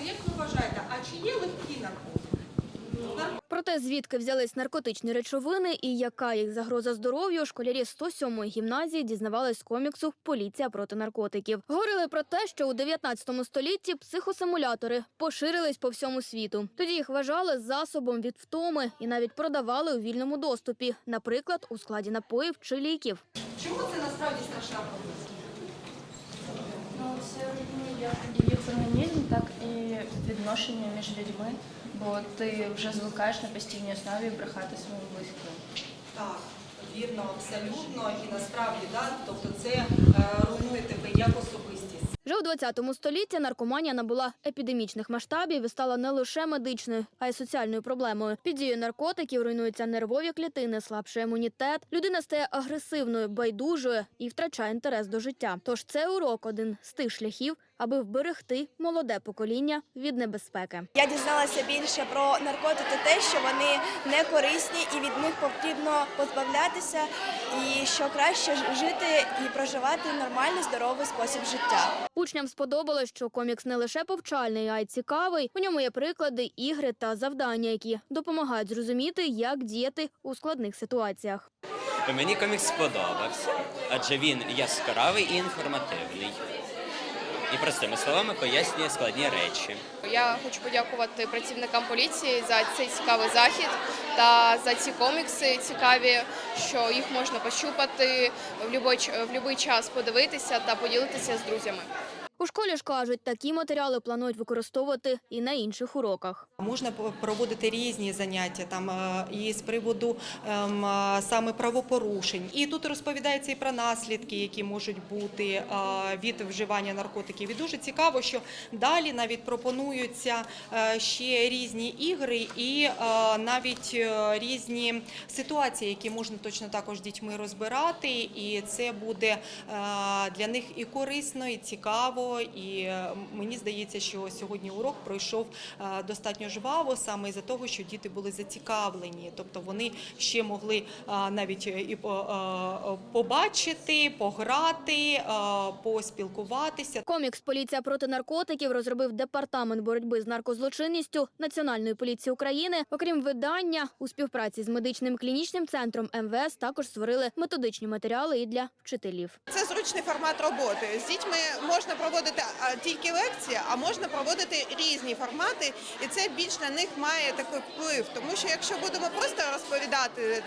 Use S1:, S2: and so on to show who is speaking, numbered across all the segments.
S1: ласка, як ви вважаєте, а чи є легкі наркотики?
S2: Проте звідки взялись наркотичні речовини і яка їх загроза здоров'ю, школярі 107-ї гімназії дізнавались з коміксу Поліція проти наркотиків. Говорили про те, що у 19 столітті психосимулятори поширились по всьому світу. Тоді їх вважали засобом від втоми і навіть продавали у вільному доступі, наприклад, у складі напоїв чи ліків.
S1: Чому це насправді страшна проблема?
S3: Ну, це ну, як фемінізм, так і відношення між людьми, бо ти вже звикаєш на постійній основі брехати своїм близьким.
S1: Так, вірно, абсолютно. І насправді, да, тобто це е, руйнує тебе як особистість.
S2: Вже у 20 столітті наркоманія набула епідемічних масштабів і стала не лише медичною, а й соціальною проблемою. Під дією наркотиків руйнуються нервові клітини, слабший імунітет. Людина стає агресивною, байдужою і втрачає інтерес до життя. Тож це урок один з тих шляхів, аби вберегти молоде покоління від небезпеки.
S4: Я дізналася більше про наркотики, те, що вони не корисні і від них потрібно позбавлятися, і що краще жити і проживати нормальний здоровий спосіб життя.
S2: Учням сподобалось, що комікс не лише повчальний, а й цікавий. У ньому є приклади, ігри та завдання, які допомагають зрозуміти, як діяти у складних ситуаціях.
S5: Мені комікс сподобався, адже він яскравий і інформативний. І простими словами пояснює складні речі.
S6: Я хочу подякувати працівникам поліції за цей цікавий захід та за ці комікси цікаві, що їх можна пощупати в будь-який в будь-який час подивитися та поділитися з друзями.
S2: У школі ж кажуть, такі матеріали планують використовувати і на інших уроках.
S7: Можна проводити різні заняття там е, і з приводу ем, е, саме правопорушень. І тут розповідається і про наслідки, які можуть бути е, від вживання наркотиків. І дуже цікаво, що далі навіть пропонуються ще різні ігри і навіть різні ситуації, які можна точно також дітьми розбирати. І це буде для них і корисно, і цікаво. І е, мені здається, що сьогодні урок пройшов е, достатньо жваво, саме із-за того, що діти були зацікавлені, тобто вони ще могли е, навіть і побачити, пограти, поспілкуватися.
S2: Комікс Поліція проти наркотиків розробив департамент боротьби з наркозлочинністю Національної поліції України. Окрім видання, у співпраці з медичним клінічним центром МВС також створили методичні матеріали і для вчителів.
S8: Це зручний формат роботи. З дітьми можна проводити а, тільки лекції, а можна проводити різні формати, і це більш на них має такий вплив. Тому що якщо будемо просто розповідати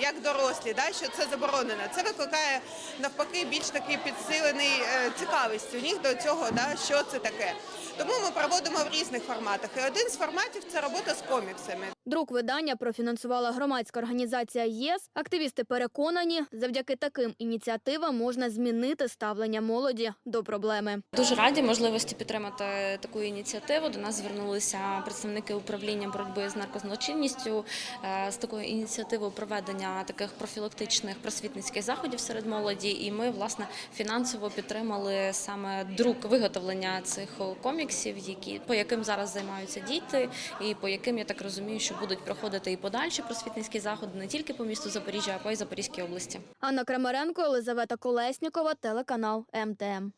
S8: як дорослі, да, що це заборонено, це викликає навпаки більш такий підсилений е, цікавість у них до цього, да, що це таке. Тому ми проводимо в різних форматах. І один з форматів це робота з коміксами.
S2: Друк видання профінансувала громадська організація ЄС. Активісти переконані, завдяки таким ініціативам можна змінити ставлення молоді до проблеми.
S9: Дуже раді можливості підтримати таку ініціативу. До нас звернулися представники управління боротьби з наркозлочинністю е, з такою ініціативою проведення таких профілактичних просвітницьких заходів серед молоді. І ми власне фінансово підтримали саме друк виготовлення цих коміксів, які по яким зараз займаються діти, і по яким я так розумію, що будуть проходити і подальші просвітницькі заходи не тільки по місту Запоріжжя, а по Запорізькій області.
S2: Анна Крамаренко, Елизавета Колеснікова, телеканал МТМ.